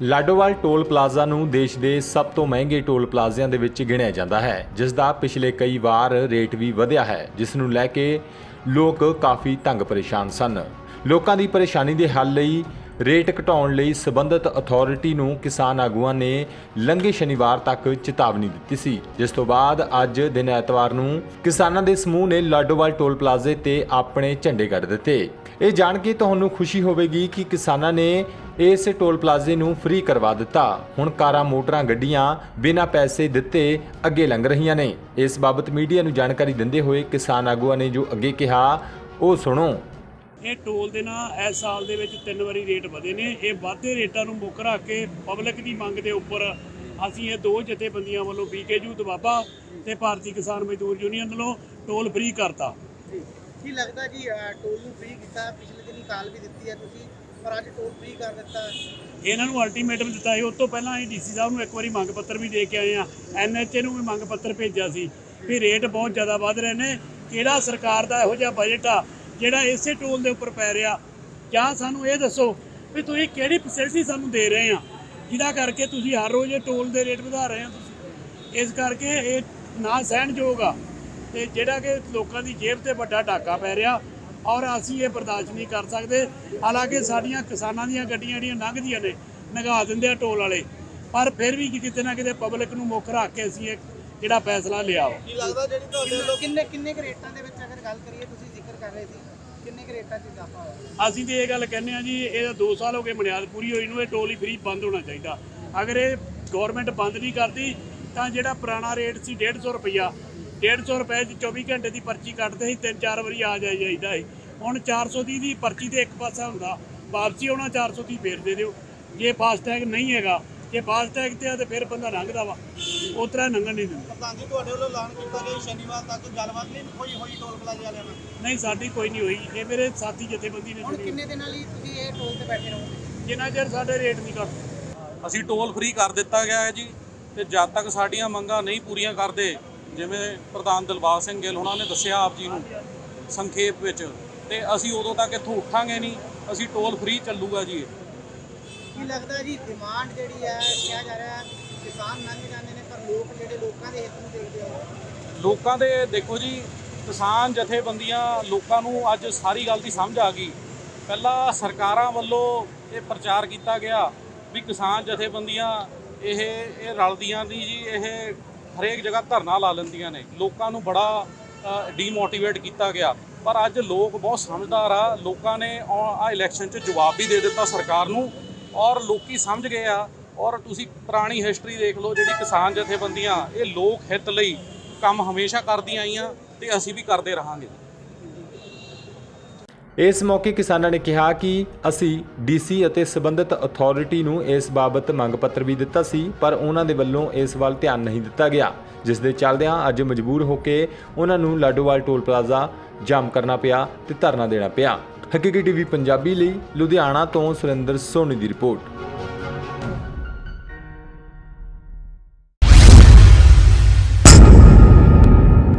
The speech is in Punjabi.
ਲਾਡੋਵਾਲ ਟੋਲ ਪਲਾਜ਼ਾ ਨੂੰ ਦੇਸ਼ ਦੇ ਸਭ ਤੋਂ ਮਹਿੰਗੇ ਟੋਲ ਪਲਾਜ਼ਿਆਂ ਦੇ ਵਿੱਚ ਗਿਣਿਆ ਜਾਂਦਾ ਹੈ, ਜਿਸ ਦਾ ਪਿਛਲੇ ਕਈ ਵਾਰ ਰੇਟ ਵੀ ਵਧਿਆ ਹੈ, ਜਿਸ ਨੂੰ ਲੈ ਕੇ ਲੋਕ ਕਾਫੀ ਤੰਗ ਪਰੇਸ਼ਾਨ ਸਨ। ਲੋਕਾਂ ਦੀ ਪਰੇਸ਼ਾਨੀ ਦੇ ਹੱਲ ਲਈ ਰੇਟ ਘਟਾਉਣ ਲਈ ਸਬੰਧਤ ਅਥਾਰਟੀ ਨੂੰ ਕਿਸਾਨ ਆਗੂਆਂ ਨੇ ਲੰਘੇ ਸ਼ਨੀਵਾਰ ਤੱਕ ਚੇਤਾਵਨੀ ਦਿੱਤੀ ਸੀ, ਜਿਸ ਤੋਂ ਬਾਅਦ ਅੱਜ ਦਿਨ ਐਤਵਾਰ ਨੂੰ ਕਿਸਾਨਾਂ ਦੇ ਸਮੂਹ ਨੇ ਲਾਡੋਵਾਲ ਟੋਲ ਪਲਾਜ਼ੇ ਤੇ ਆਪਣੇ ਝੰਡੇ ਗੱਡ ਦਿੱਤੇ। ਇਹ ਜਾਣ ਕੇ ਤੁਹਾਨੂੰ ਖੁਸ਼ੀ ਹੋਵੇਗੀ ਕਿ ਕਿਸਾਨਾਂ ਨੇ ਇਸ ਟੋਲ ਪਲਾਜ਼ੇ ਨੂੰ ਫ੍ਰੀ ਕਰਵਾ ਦਿੱਤਾ। ਹੁਣ ਕਾਰਾਂ ਮੋਟਰਾਂ ਗੱਡੀਆਂ ਬਿਨਾਂ ਪੈਸੇ ਦਿੱਤੇ ਅੱਗੇ ਲੰਘ ਰਹੀਆਂ ਨੇ। ਇਸ ਬਾਬਤ ਮੀਡੀਆ ਨੂੰ ਜਾਣਕਾਰੀ ਦਿੰਦੇ ਹੋਏ ਕਿਸਾਨ ਆਗੂਆਂ ਨੇ ਜੋ ਅੱਗੇ ਕਿਹਾ ਉਹ ਸੁਣੋ। ਇਹ ਟੋਲ ਦੇ ਨਾ ਇਸ ਸਾਲ ਦੇ ਵਿੱਚ ਤਿੰਨ ਵਾਰੀ ਰੇਟ ਵਧੇ ਨੇ। ਇਹ ਵਾਧੇ ਰੇਟਾਂ ਨੂੰ ਮੁੱਖ ਰੱਖ ਕੇ ਪਬਲਿਕ ਦੀ ਮੰਗ ਦੇ ਉੱਪਰ ਅਸੀਂ ਇਹ ਦੋ ਜਥੇਬੰਦੀਆਂ ਵੱਲੋਂ ਬੀਕੇਯੂ ਦਬਾਬਾ ਤੇ ਭਾਰਤੀ ਕਿਸਾਨ ਮਜ਼ਦੂਰ ਯੂਨੀਅਨ ਵੱਲੋਂ ਟੋਲ ਫ੍ਰੀ ਕਰਤਾ। ਜੀ ਕੀ ਲੱਗਦਾ ਜੀ ਟੋਲ ਨੂੰ ਫ੍ਰੀ ਕੀਤਾ ਪਿਛਲੇ ਦਿਨੀ ਕਾਲ ਵੀ ਦਿੱਤੀ ਹੈ ਤੁਸੀਂ। ਪਰ ਅੱਜ ਟੋਲ ਫ੍ਰੀ ਕਰ ਦਿੱਤਾ ਇਹਨਾਂ ਨੂੰ ਅਲਟੀਮੇਟਮ ਦਿੱਤਾ ਸੀ। ਉਸ ਤੋਂ ਪਹਿਲਾਂ ਅਸੀਂ ਡੀਸੀ ਸਾਹਿਬ ਨੂੰ ਇੱਕ ਵਾਰੀ ਮੰਗ ਪੱਤਰ ਵੀ ਦੇ ਕੇ ਆਏ ਆ ਐਨਐਚਏ ਨੂੰ ਵੀ ਮੰਗ ਪੱਤਰ ਭੇਜਿਆ ਸੀ ਵੀ ਰੇਟ ਬਹੁਤ ਜ਼ਿਆਦਾ ਵੱਧ ਰਹੇ ਨੇ। ਕਿਹੜਾ ਸਰਕਾਰ ਦਾ ਇਹੋ ਜਿਹਾ ਬਜਟ ਆ ਜਿਹੜਾ ਇਸੇ ਟੋਲ ਦੇ ਉੱਪਰ ਪੈ ਰਿਹਾ? ਜਾਂ ਸਾਨੂੰ ਇਹ ਦੱਸੋ ਵੀ ਤੁਸੀਂ ਕਿਹੜੀ ਫੈਸਿਲਿਟੀ ਸਾਨੂੰ ਦੇ ਰਹੇ ਆ? ਜਿਹਦਾ ਕਰਕੇ ਤੁਸੀਂ ਹਰ ਰੋਜ਼ ਇਹ ਟੋਲ ਦੇ ਰੇਟ ਵਧਾ ਰਹੇ ਆ ਤੁਸੀਂ। ਇਸ ਕਰਕੇ ਇਹ ਨਾ ਸਹਿਣਯੋਗ ਆ। ਤੇ ਜਿਹੜਾ ਕਿ ਲੋਕਾਂ ਦੀ ਜੇਬ ਤੇ ਵੱਡਾ ਢਾਕਾ ਪੈ ਰਿਹਾ ਔਰ ਅਸੀਂ ਇਹ ਬਰਦਾਸ਼ਤ ਨਹੀਂ ਕਰ ਸਕਦੇ। ਹਾਲਾਂਕਿ ਸਾਡੀਆਂ ਕਿਸਾਨਾਂ ਦੀਆਂ ਗੱਡੀਆਂ ਜਿਹੜੀਆਂ ਲੰਘਦੀਆਂ ਨੇ ਨਗਾ ਦਿੰਦੇ ਆ ਟੋਲ ਵਾਲੇ। ਪਰ ਫਿਰ ਵੀ ਕਿਤੇ ਨਾ ਕਿਤੇ ਪਬਲਿਕ ਨੂੰ ਮੁੱਖ ਰੱਖ ਕੇ ਅਸੀਂ ਇਹ ਜਿਹੜਾ ਫੈਸਲਾ ਲਿਆ ਵਾ। ਕੀ ਲੱਗਦਾ ਜਿਹੜੀ ਤੁਹਾਡੇ ਵੱਲੋਂ ਕਿੰਨੇ ਕਿੰਨੇ ਕੁ ਰੇਟਾਂ ਦੇ ਵਿੱਚ ਅਗਰ ਗੱਲ ਕਰੀਏ ਤੁਸੀਂ ਜ਼ਿਕਰ ਕਰ ਰਹੇ ਸੀ ਕਿੰਨੇ ਕੁ ਰੇਟਾਂ 'ਚ ਇਜ਼ਾਫਾ ਹੋਇਆ? ਅਸੀਂ ਤੇ ਇਹ ਗੱਲ ਕਹਿੰਦੇ ਆ ਜੀ ਇਹ 2 ਸਾਲ ਹੋ ਗਏ ਬੁਨਿਆਦ ਪੂਰੀ ਹੋਈ ਨੂੰ ਇਹ ਟੋਲ ਹੀ ਫ੍ਰੀ ਬੰਦ ਹੋਣਾ ਚਾਹੀਦਾ। ਅਗਰ ਇਹ ਗਵਰਨਮੈਂਟ ਬੰਦ ਨਹੀਂ ਕਰਦੀ ਤਾਂ ਜਿਹੜਾ ਪੁਰਾਣਾ ਰੇਟ ਸੀ 150 ਰੁਪਈਆ 150 ਰੁਪਏ ਦੀ 24 ਘੰਟੇ ਦੀ ਪਰਚੀ ਕੱਟਦੇ ਸੀ ਤਿੰਨ ਚਾਰ ਵਾਰੀ ਆ ਜਾਈ ਜਾਈਦਾ ਸੀ। ਹੁਣ 430 ਦੀ ਪਰਚੀ ਤੇ ਇੱਕ ਪਾਸਾ ਹੁੰਦਾ ਵਾਪਸੀ ਆਉਣਾ 430 ਫੇਰ ਦੇ ਦਿਓ। ਜੇ ਫਾਸਟੈਗ ਨਹੀਂ ਹੈਗਾ ਜੇ ਫਾਸਟੈਗ ਤੇ ਆ ਤੇ ਫਿਰ ਬੰਦਾ ਲੰਘਦਾ ਵਾ ਉਸ ਤਰ੍ਹਾਂ ਲੰਘਣ ਨਹੀਂ ਦਿੰਦਾ। ਪ੍ਰਧਾਨ ਜੀ ਤੁਹਾਡੇ ਵੱਲੋਂ ਐਲਾਨ ਕੀਤਾ ਗਿਆ ਸ਼ਨੀਵਾਰ ਤੱਕ ਗੱਲਬਾਤ ਨਹੀਂ ਹੋਈ ਹੋਈ ਟੋਲ ਪਲਾਜ਼ੇ ਵਾਲਿਆਂ ਨਾਲ? ਨਹੀਂ ਸਾਡੀ ਕੋਈ ਨਹੀਂ ਹੋਈ। ਇਹ ਮੇਰੇ ਸਾਥੀ ਜਥੇਬੰਦੀ ਨੇ ਹੁਣ। ਕਿੰਨੇ ਦਿਨਾਂ ਲਈ ਤੁਸੀਂ ਇਹ ਟੋਲ ਤੇ ਬੈਠੇ ਰਹੋਗੇ? ਜਿੰਨਾ ਚਿਰ ਸਾਡੇ ਰੇਟ ਨਹੀਂ ਘਟਦੇ ਅਸੀਂ ਟੋਲ ਫ੍ਰੀ ਕਰ ਦਿੱਤਾ ਗਿਆ ਹੈ ਜੀ ਤੇ ਜਦ ਤੱਕ ਸਾਡੀਆਂ ਮੰਗਾਂ ਨਹੀਂ ਪੂਰੀਆਂ ਕਰਦੇ ਜਿਵੇਂ ਪ੍ਰਧਾਨ ਦਿਲਬਾਗ ਸਿੰਘ ਗਿੱਲ ਉਹਨਾਂ ਨੇ ਦੱਸਿਆ ਆਪ ਜੀ ਨੂੰ ਸੰਖੇਪ ਵਿੱਚ ਤੇ ਅਸੀਂ ਉਦੋਂ ਤੱਕ ਇੱਥੋਂ ਉੱਠਾਂਗੇ ਨਹੀਂ ਅਸੀਂ ਟੋਲ ਫ੍ਰੀ ਚੱਲੂਗਾ ਜੀ ਇਹ। ਕੀ ਲੱਗਦਾ ਜੀ ਡਿਮਾਂਡ ਜਿਹੜੀ ਹੈ ਕਿਹਾ ਜਾ ਰਿਹਾ ਹੈ ਕਿਸਾਨ ਲੰਘ ਜਾਂਦੇ ਨੇ ਪਰ ਲੋਕ ਜਿਹੜੇ ਲੋਕਾਂ ਦੇ ਹਿੱਤ ਨੂੰ ਦੇਖਦੇ ਹੋ ਲੋਕਾਂ ਦੇ ਦੇਖੋ ਜੀ ਕਿਸਾਨ ਜਥੇਬੰਦੀਆਂ ਲੋਕਾਂ ਨੂੰ ਅੱਜ ਸਾਰੀ ਗੱਲ ਦੀ ਸਮਝ ਆ ਗਈ। ਪਹਿਲਾਂ ਸਰਕਾਰਾਂ ਵੱਲੋਂ ਇਹ ਪ੍ਰਚਾਰ ਕੀਤਾ ਗਿਆ ਵੀ ਕਿਸਾਨ ਜਥੇਬੰਦੀਆਂ ਇਹ ਇਹ ਰਲਦੀਆਂ ਨਹੀਂ ਜੀ ਇਹ ਹਰੇਕ ਜਗ੍ਹਾ ਧਰਨਾ ਲਾ ਲੈਂਦੀਆਂ ਨੇ। ਲੋਕਾਂ ਨੂੰ ਬੜਾ ਡੀਮੋਟੀਵੇਟ ਕੀਤਾ ਗਿਆ। ਪਰ ਅੱਜ ਲੋਕ ਬਹੁਤ ਸਮਝਦਾਰ ਆ। ਲੋਕਾਂ ਨੇ ਆ ਇਲੈਕਸ਼ਨ 'ਚ ਜਵਾਬ ਵੀ ਦੇ ਦਿੱਤਾ ਸਰਕਾਰ ਨੂੰ। ਔਰ ਲੋਕੀ ਸਮਝ ਗਏ ਆ। ਔਰ ਤੁਸੀਂ ਪੁਰਾਣੀ ਹਿਸਟਰੀ ਦੇਖ ਲਓ, ਜਿਹੜੀ ਕਿਸਾਨ ਜਥੇਬੰਦੀਆਂ, ਇਹ ਲੋਕ ਹਿੱਤ ਲਈ ਕੰਮ ਹਮੇਸ਼ਾ ਕਰਦੀਆਂ ਆਈਆਂ ਤੇ ਅਸੀਂ ਵੀ ਕਰਦੇ ਰਹਾਂਗੇ। ਇਸ ਮੌਕੇ ਕਿਸਾਨਾਂ ਨੇ ਕਿਹਾ ਕਿ ਅਸੀਂ ਡੀਸੀ ਅਤੇ ਸਬੰਧਤ ਅਥਾਰਟੀ ਨੂੰ ਇਸ ਬਾਬਤ ਮੰਗ ਪੱਤਰ ਵੀ ਦਿੱਤਾ ਸੀ, ਪਰ ਉਹਨਾਂ ਦੇ ਵੱਲੋਂ ਇਸ ਵੱਲ ਧਿਆਨ ਨਹੀਂ ਦਿੱਤਾ ਗਿਆ। ਜਿਸ ਦੇ ਚੱਲਦਿਆਂ ਅੱਜ ਮਜਬੂਰ ਹੋ ਕੇ ਉਹਨਾਂ ਨੂੰ ਲਾਡੋਵਾਲ ਟੋਲ ਪਲਾਜ਼ਾ ਜਾਮ ਕਰਨਾ ਪਿਆ ਤੇ ਧਰਨਾ ਦੇਣਾ ਪਿਆ। ਹਕੀਕੀ ਟੀਵੀ ਪੰਜਾਬੀ ਲਈ ਲੁਧਿਆਣਾ ਤੋਂ ਸੁਰਿੰਦਰ ਸੋਨੀ ਦੀ ਰਿਪੋਰਟ।